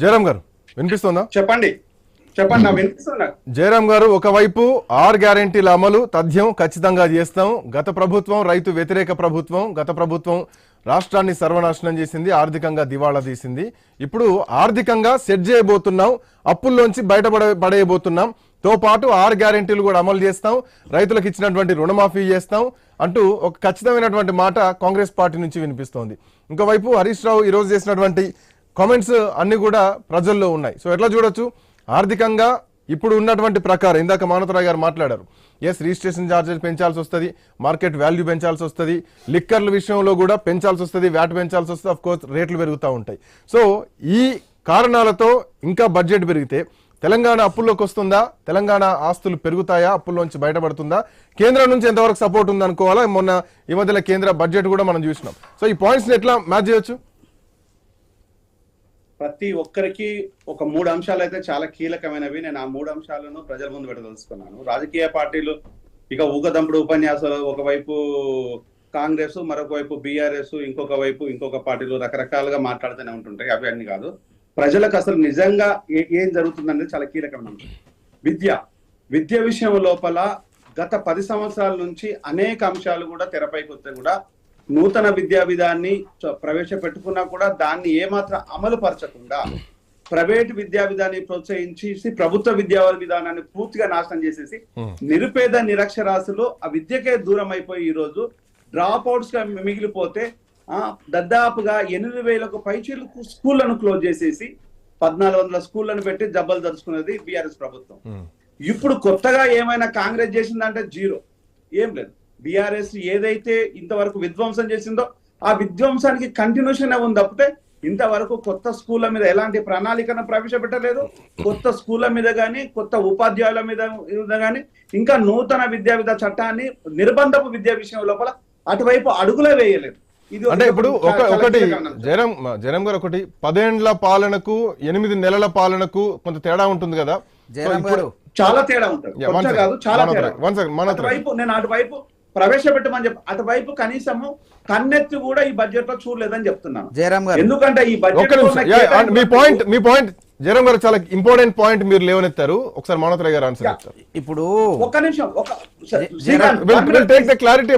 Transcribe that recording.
జయరామ్ గారు వినిపిస్తుందా? చెప్పండి. చెప్పండి వినిపిస్తున్నా జయరామ్ గారు ఒకవైపు ఆర్ గ్యారెంటీల అమలు తథ్యం ఖచ్చితంగా చేస్తాం. గత ప్రభుత్వం రైతు వ్యతిరేక ప్రభుత్వం గత ప్రభుత్వం రాష్ట్రాన్ని సర్వనాశనం చేసింది ఆర్థికంగా దివాళా తీసింది. ఇప్పుడు ఆర్థికంగా సెట్ చేయబోతున్నాం అప్పుల్లోంచి బయటపడ పడేయబోతున్నాం. తో పాటు ఆర్ గ్యారెంటీలు కూడా అమలు చేస్తాం రైతులకు ఇచ్చినటువంటి రుణమాఫీ చేస్తాం అంటూ ఒక ఖచ్చితమైనటువంటి మాట కాంగ్రెస్ పార్టీ నుంచి వినిపిస్తోంది. ఇంకోవైపు హరీష్ రావు ఈరోజు చేసినటువంటి కామెంట్స్ అన్ని కూడా ప్రజల్లో ఉన్నాయి. సో ఎట్లా చూడొచ్చు? ఆర్థికంగా ఇప్పుడు ఉన్నటువంటి ప్రకారం ఇందాక మానవతరావు గారు మాట్లాడారు. ఎస్ రిజిస్ట్రేషన్ ఛార్జెస్ పెంచాల్సి వస్తుంది మార్కెట్ వాల్యూ పెంచాల్సి వస్తుంది లిక్కర్ల విషయంలో కూడా పెంచాల్సి వస్తుంది వ్యాట్ పెంచాల్సి వస్తుంది అఫ్ కోర్స్ రేట్లు పెరుగుతూ ఉంటాయి. సో ఈ కారణాలతో ఇంకా బడ్జెట్ పెరిగితే తెలంగాణ అప్పుల్లోకి వస్తుందా? తెలంగాణ ఆస్తులు పెరుగుతాయా? అప్పుల్లోంచి బయటపడుతుందా? కేంద్రం నుంచి ఎంతవరకు సపోర్ట్ ఉందనుకోవాలా? మొన్న ఈ మధ్యలో కేంద్ర బడ్జెట్ కూడా మనం చూసినాం. సో ఈ పాయింట్స్ని ఎట్లా మ్యాచ్ చేయొచ్చు? ప్రతి ఒక్కరికి ఒక మూడు అంశాలు అయితే చాలా కీలకమైనవి. నేను ఆ మూడు అంశాలను ప్రజల ముందు పెట్టదలుచుకున్నాను. రాజకీయ పార్టీలు ఇక ఊగదంపుడు ఉపన్యాసాలు ఒకవైపు కాంగ్రెస్ మరొక వైపు బీఆర్ఎస్ ఇంకొక వైపు ఇంకొక పార్టీలు రకరకాలుగా మాట్లాడుతూనే ఉంటుంటాయి. అవి అన్ని కాదు. ప్రజలకు అసలు నిజంగా ఏ- ఏం జరుగుతుందనేది చాలా కీలకమైన విద్య. విద్య విషయం లోపల గత పది సంవత్సరాల నుంచి అనేక అంశాలు కూడా తెరపైకి వస్తే కూడా నూతన విద్యా విధాన్ని ప్రవేశపెట్టుకున్నా కూడా దాన్ని ఏమాత్రం అమలు పరచకుండా ప్రైవేట్ విద్యా విధాన్ని ప్రోత్సహించి ప్రభుత్వ విద్యా విధానాన్ని పూర్తిగా నాశనం చేసేసి నిరుపేద నిరక్షరాస్యులు ఆ విద్యకే దూరం అయిపోయి ఈ రోజు డ్రాప్ అవుట్స్గా మిగిలిపోతే ఆ దాదాపుగా ఎనిమిది వేలకు పైచీలు స్కూళ్ళను క్లోజ్ చేసేసి పద్నాలుగు వందల స్కూళ్ళను పెట్టి జబ్బలు దరుచుకున్నది బీఆర్ఎస్ ప్రభుత్వం. ఇప్పుడు కొత్తగా ఏమైనా కాంగ్రెస్ చేసిందంటే జీరో. ఏం లేదు. బీఆర్ఎస్ ఏదైతే ఇంతవరకు విధ్వంసం చేసిందో ఆ విధ్వంసానికి కంటిన్యూషన్ ఉంది తప్పితే ఇంతవరకు కొత్త స్కూళ్ళ మీద ఎలాంటి ప్రణాళికను ప్రవేశపెట్టలేదు. కొత్త స్కూళ్ళ మీద గాని కొత్త ఉపాధ్యాయుల మీద మీద గాని ఇంకా నూతన విద్యా విధ చట్టాన్ని నిర్బంధపు విద్యా విషయం లోపల అటువైపు అడుగులే వేయలేదు. ఇది అంటే ఇప్పుడు ఒక ఒకటి. జయరాం జయరాం గారు ఒకటి పదేండ్ల పాలనకు ఎనిమిది నెలల పాలనకు కొంత తేడా ఉంటుంది కదా. చాలా తేడా ఉంటుంది. కాదు చాలా తేడా అటువైపు నేను అటువైపు ప్రవేశపెట్టమని చెప్పి అటువైపు కనీసము కన్నెత్తి కూడా ఈ బడ్జెట్లో చూడలేదని చెప్తున్నాను. జయరాం గారు ఎందుకంటే ఈ బడ్జెట్ నిమిషం. యా, అండ్ మీ పాయింట్ మీ పాయింట్ జయరాం గారు చాలా ఇంపార్టెంట్ పాయింట్ మీరు లేవనెత్తారు. ఒకసారి మానవతరాయ్ గారు ఆన్సర్ ఇప్పుడు ఒక్క నిమిషం ఒక. Take the clarity